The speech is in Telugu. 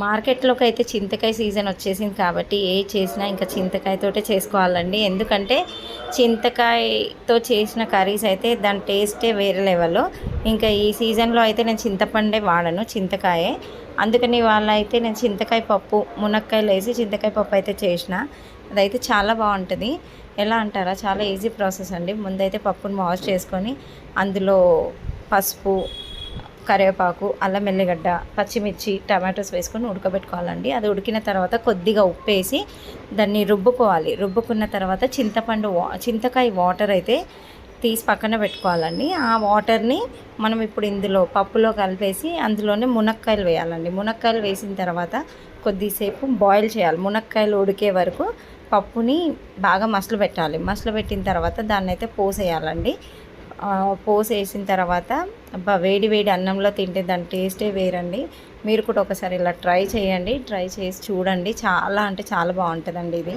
మార్కెట్లోకి అయితే చింతకాయ సీజన్ వచ్చేసింది కాబట్టి ఏ చేసినా ఇంకా చింతకాయతోటే చేసుకోవాలండి. ఎందుకంటే చింతకాయతో చేసిన కర్రీస్ అయితే దాని టేస్టే వేరే లెవెల్లో ఇంకా ఈ సీజన్లో అయితే నేను చింతపండే వాడను చింతకాయే. అందుకని వాళ్ళ అయితే నేను చింతకాయ పప్పు మునక్కాయలు వేసి చింతకాయ పప్పు అయితే చేసిన. అదైతే చాలా బాగుంటుంది. ఎలా అంటారా? చాలా ఈజీ ప్రాసెస్ అండి. ముందైతే పప్పును వాష్ చేసుకొని అందులో పసుపు కరివేపాకు అల్లం ఎల్లిగడ్డ పచ్చిమిర్చి టమాటోస్ వేసుకొని ఉడకబెట్టుకోవాలండి. అది ఉడికిన తర్వాత కొద్దిగా ఉప్పు వేసి దాన్ని రుబ్బుకోవాలి. రుబ్బుకున్న తర్వాత చింతపండు వా చింతకాయ వాటర్ అయితే తీసి పక్కన పెట్టుకోవాలండి. ఆ వాటర్ని మనం ఇప్పుడు ఇందులో పప్పులో కలిపేసి అందులోనే మునక్కాయలు వేయాలండి. మునక్కాయలు వేసిన తర్వాత కొద్దిసేపు బాయిల్ చేయాలి. మునక్కాయలు ఉడికే వరకు పప్పుని బాగా మసలు పెట్టాలి. మసలు పెట్టిన తర్వాత దాన్ని అయితే పోసేయాలండి. పోసేసిన తర్వాత అబ్బా వేడి వేడి అన్నంలో తింటే దాని టేస్టే వేరండి. మీరు కూడా ఒకసారి ఇలా ట్రై చేయండి. ట్రై చేసి చూడండి. చాలా అంటే చాలా బాగుంటుందండి ఇది.